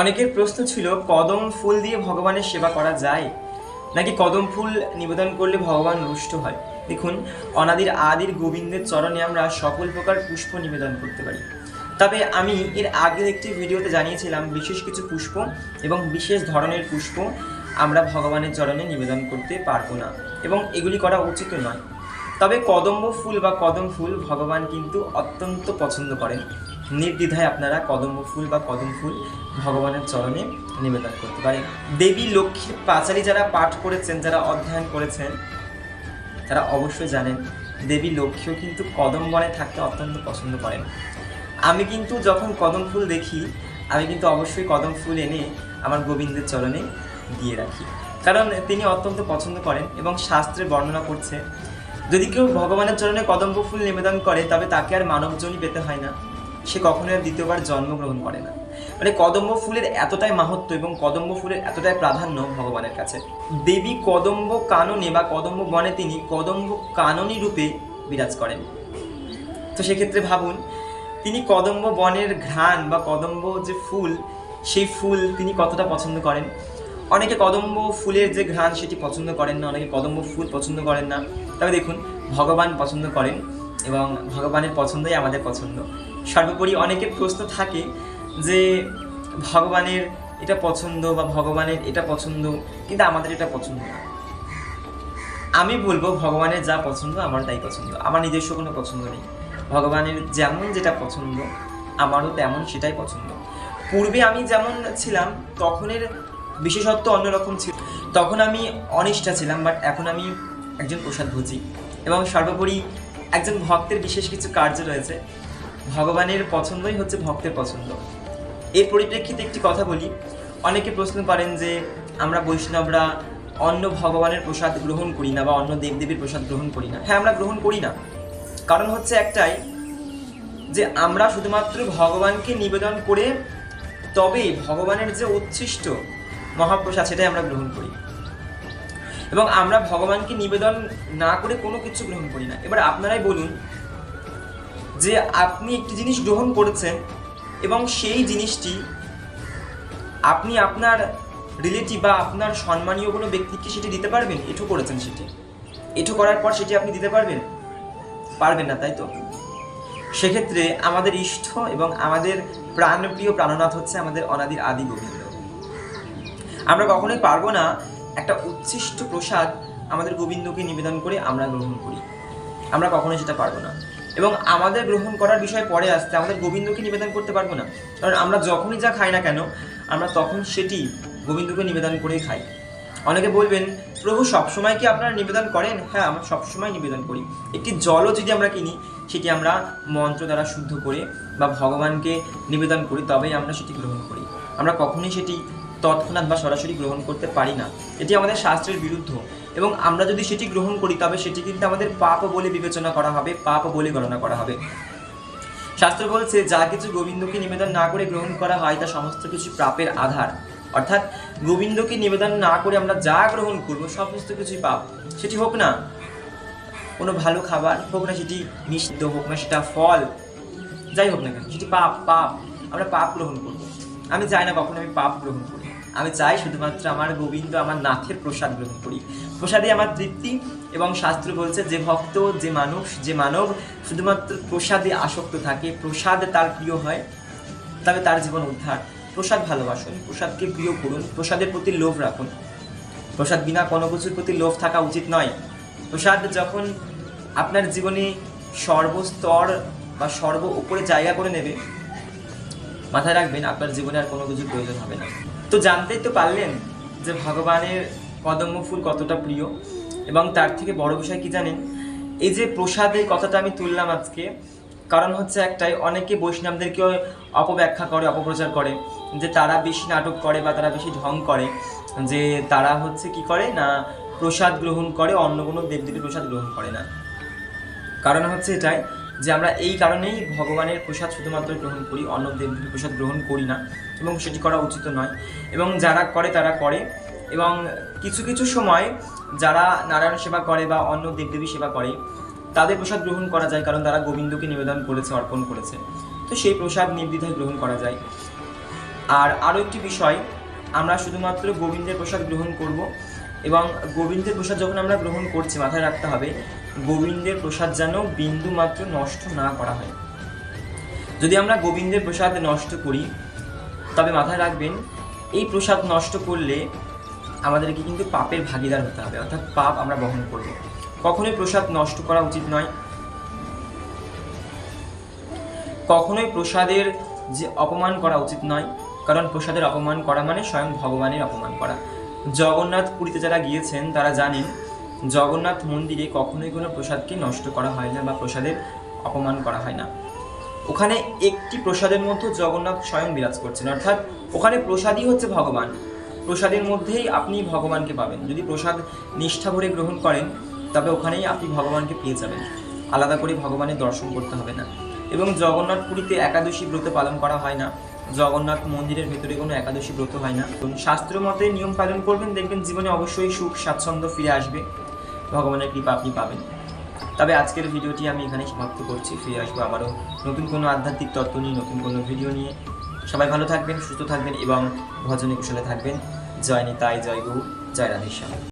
অনেকের প্রশ্ন ছিল, কদম ফুল দিয়ে ভগবানের সেবা করা যায়? নাকি কদম ফুল নিবেদন করলে ভগবান রুষ্ট হয়? দেখুন, অনাদির আদির গোবিন্দের চরণে আমরা সকল প্রকার পুষ্প নিবেদন করতে পারি। তবে আমি এর আগের একটি ভিডিওতে জানিয়েছিলাম, বিশেষ কিছু পুষ্প এবং বিশেষ ধরনের পুষ্প আমরা ভগবানের চরণে নিবেদন করতে পারব না এবং এগুলি করা উচিত নয়। তবে কদম্ব ফুল বা কদম ফুল ভগবান কিন্তু অত্যন্ত পছন্দ করেন। নির্দ্বিধায় আপনারা কদম্ব ফুল বা কদম ফুল ভগবানের চরণে নিবেদন করতে পারেন। দেবী লক্ষ্মীর পাঁচালী যারা পাঠ করেছেন, যারা অধ্যয়ন করেছেন, তারা অবশ্যই জানেন, দেবী, লক্ষ্মীও কিন্তু কদম বনে থাকতে অত্যন্ত পছন্দ করেন। আমি কিন্তু যখন কদম ফুল দেখি, আমি কিন্তু অবশ্যই কদম ফুল এনে আমার গোবিন্দের চরণে দিয়ে রাখি। কারণ তিনি অত্যন্ত পছন্দ করেন এবং শাস্ত্রে বর্ণনা করছে, যদি কেউ ভগবানের চরণে কদম্ব ফুল নিবেদন করে, তবে তাকে আর মানবজনই পেতে হয় না। সে কখনোই আর দ্বিতীয়বার জন্মগ্রহণ করে না। মানে কদম্ব ফুলের এতটাই মাহাত্ম এবং কদম্ব ফুলের এতটাই প্রাধান্য ভগবানের কাছে। দেবী কদম্ব কাননে বা কদম্ব বনে তিনি কদম্ব কাননী রূপে বিরাজ করেন। তো সেক্ষেত্রে ভাবুন, তিনি কদম্ব বনের ঘ্রাণ বা কদম্ব যে ফুল, সেই ফুল তিনি কতটা পছন্দ করেন? অনেকে কদম্ব ফুলের যে ঘ্রাণ সেটি পছন্দ করেন না, অনেকে কদম্ব ফুল পছন্দ করেন না। তবে দেখুন, ভগবান পছন্দ করেন এবং ভগবানের পছন্দই আমাদের পছন্দ। সর্বোপরি অনেকের প্রশ্ন থাকে যে, ভগবানের এটা পছন্দ বা ভগবানের এটা পছন্দ, কিন্তু আমাদের এটা পছন্দ না। আমি বলব, ভগবানের যা পছন্দ, আমার তাই পছন্দ। আমার নিজস্ব কোনো পছন্দ নেই। ভগবানের যেমন যেটা পছন্দ, আমারও তেমন সেটাই পছন্দ। পূর্বে আমি যেমন ছিলাম, তখনের বিশেষত্ব অন্যরকম ছিল। তখন আমি অনিষ্ঠা ছিলাম, বাট এখন আমি একজন প্রসাদ ভোজি। এবং সর্বোপরি একজন ভক্তের বিশেষ কিছু কার্য রয়েছে। ভগবানের পছন্দই হচ্ছে ভক্তের পছন্দ। এর পরিপ্রেক্ষিতে একটি কথা বলি। অনেকে প্রশ্ন করেন যে, আমরা বৈষ্ণবরা অন্য ভগবানের প্রসাদ গ্রহণ করি না বা অন্য দেবদেবীর প্রসাদ গ্রহণ করি না। হ্যাঁ আমরা গ্রহণ করি না। কারণ হচ্ছে একটাই যে, আমরা শুধুমাত্র ভগবানকে নিবেদন করে তবেই ভগবানের যে উচ্ছিষ্ট মহাপ্রসাদ, সেটাই আমরা গ্রহণ করি। এবং আমরা ভগবানকে নিবেদন না করে কোনো কিছু গ্রহণ করি না। এবার আপনারাই বলুন যে আপনি একটি জিনিস গ্রহণ করেছেন এবং সেই জিনিসটি আপনি আপনার রিলেটিভ বা আপনার সম্মানীয় কোনো ব্যক্তিকে সেটি দিতে পারবেন? এঠো করেছেন সেটি। এঠো করার পর সেটি আপনি দিতে পারবেন? পারবেন না, তাই তো? সেক্ষেত্রে আমাদের ইষ্ট এবং আমাদের প্রাণপ্রিয় প্রাণনাথ হচ্ছে আমাদের অনাদির আদি গোবিন্দ। আমরা কখনোই পারব না একটা উচ্ছিষ্ট প্রসাদ আমাদের গোবিন্দকে নিবেদন করে আমরা গ্রহণ করি। আমরা কখনোই সেটা পারব না। এবং আমাদের গ্রহণ করার বিষয় পরে আসতে আমাদের গোবিন্দকে নিবেদন করতে পারব না। কারণ আমরা যখনই যা খাই না কেন, আমরা তখন সেটি গোবিন্দকে নিবেদন করেই খাই। অনেকে বলবেন, প্রভু, সবসময় কি আপনারা নিবেদন করেন? হ্যাঁ আমরা সবসময় নিবেদন করি। একটি জলও যদি আমরা কিনি, সেটি আমরা মন্ত্র দ্বারা শুদ্ধ করে বা ভগবানকে নিবেদন করি, তবেই আমরা সেটি গ্রহণ করি। আমরা কখনোই সেটি তৎক্ষণাৎ বা সরাসরি গ্রহণ করতে পারি না। এটি আমাদের শাস্ত্রের বিরুদ্ধ। এবং আমরা যদি সেটি গ্রহণ করি, তবে সেটি কিন্তু আমাদের পাপ বলে বিবেচনা করা হবে, পাপ বলে গণনা করা হবে। শাস্ত্র বলছে, যা কিছু গোবিন্দকে নিবেদন না করে গ্রহণ করা হয়, তা সমস্ত কিছু পাপের আধার। অর্থাৎ, গোবিন্দকে নিবেদন না করে আমরা যা গ্রহণ করব, সমস্ত কিছুই পাপ। সেটি হোক না, কোনো ভালো খাবার হোক না, সেটি মিষ্টি হোক না, সেটা ফল, যাই হোক না কেন, সেটি পাপ পাপ। আমরা পাপ গ্রহণ করব। আমি চাই না কখনো আমি পাপ গ্রহণ করি। আমি চাই শুধুমাত্র আমার গোবিন্দ, আমার নাথের প্রসাদ গ্রহণ করি। প্রসাদে আমার তৃপ্তি এবং শাস্ত্র বলছে, যে ভক্ত, যে মানুষ, যে মানব শুধুমাত্র প্রসাদে আসক্ত থাকে, প্রসাদ তার প্রিয় হয়, তবে তার জীবন উদ্ধার। প্রসাদ ভালোবাসুন, প্রসাদকে প্রিয় করুন, প্রসাদের প্রতি লোভ রাখুন। প্রসাদ বিনা কোনো কিছুর প্রতি লোভ থাকা উচিত নয়। প্রসাদ যখন আপনার জীবনে সর্বস্তর বা সর্ব উপরে জায়গা করে নেবে মাথায় রাখবেন, আপনার জীবনে আর কোনো কিছু প্রয়োজন হবে না। তো জানতেই তো পারলেন যে ভগবানের কদম্ব ফুল কতটা প্রিয় এবং তার থেকে বড় বিষয় কি জানেন? এই যে প্রসাদের কথাটা আমি তুললাম আজকে, কারণ হচ্ছে একটাই, অনেকে বৈষ্ণবদেরকে অপব্যাখ্যা করে, অপপ্রচার করে, যে তারা বেশি নাটক করে বা তারা বেশি ঢং করে, যে তারা হচ্ছে কি করে না, প্রসাদ গ্রহণ করে, অন্য কোনো দেবদেবীর প্রসাদ গ্রহণ করে না। কারণ হচ্ছে এটাই যে আমরা এই কারণেই ভগবানের প্রসাদ শুধুমাত্র গ্রহণ করি অন্য দেবদেবীর প্রসাদ গ্রহণ করি না, এবং সেটি করা উচিত নয়। এবং যারা করে, তারা করে। এবং কিছু কিছু সময় যারা নারায়ণ সেবা করে বা অন্য দেবদেবী সেবা করে, তাদের প্রসাদ গ্রহণ করা যায়, কারণ তারা গোবিন্দকে নিবেদন করেছে, অর্পণ করেছে। তো সেই প্রসাদ নির্দ্বিধায় গ্রহণ করা যায়। আর আরও একটি বিষয়, আমরা শুধুমাত্র গোবিন্দের প্রসাদ গ্রহণ করব এবং গোবিন্দের প্রসাদ যখন আমরা গ্রহণ করছি, মাথায় রাখতে হবে গোবিন্দের প্রসাদ যেন বিন্দু মাত্র নষ্ট না করা হয়। যদি আমরা গোবিন্দের প্রসাদ নষ্ট করি, তবে মাথায় রাখবেন, এই প্রসাদ নষ্ট করলে আমাদেরকে কিন্তু পাপের ভাগিদার হতে হবে, অর্থাৎ পাপ আমরা বহন করব। কখনোই প্রসাদ নষ্ট করা উচিত নয়। কখনোই প্রসাদের যে অপমান করা উচিত নয়, কারণ প্রসাদের অপমান করা মানে স্বয়ং ভগবানের অপমান করা। জগন্নাথ পুরীতে যারা গিয়েছেন, তারা জানেন জগন্নাথ মন্দিরে কখনোই কোনো প্রসাদকে নষ্ট করা হয় না বা প্রসাদের অপমান করা হয় না। ওখানে একটি প্রসাদের মধ্যে জগন্নাথ স্বয়ং বিরাজ করছেন। অর্থাৎ ওখানে প্রসাদই হচ্ছে ভগবান। প্রসাদের মধ্যেই আপনি ভগবানকে পাবেন। যদি প্রসাদ নিষ্ঠা ভরে গ্রহণ করেন, তবে ওখানেই আপনি ভগবানকে পেয়ে যাবেন। আলাদা করে ভগবানের দর্শন করতে হবে না। এবং জগন্নাথ পুরীতে একাদশী ব্রত পালন করা হয় না। জগন্নাথ মন্দিরের ভেতরে কোনো একাদশী ব্রত হয় না। এবং শাস্ত্র মতে নিয়ম পালন করবেন, দেখবেন জীবনে অবশ্যই সুখ, স্বাচ্ছন্দ্য ফিরে আসবে। ভগবানের কৃপা আপনি পাবেন। তবে আজকের ভিডিওটি আমি এখানে সমাপ্ত করছি। ফিরে আসব আবারও নতুন কোনো আধ্যাত্মিক তত্ত্ব নিয়ে, নতুন কোনো ভিডিও নিয়ে। সবাই ভালো থাকবেন, সুস্থ থাকবেন এবং ভজনে কুশলে থাকবেন। জয় নিতাই, জয় গুরু, জয় রাধেশ্যাম।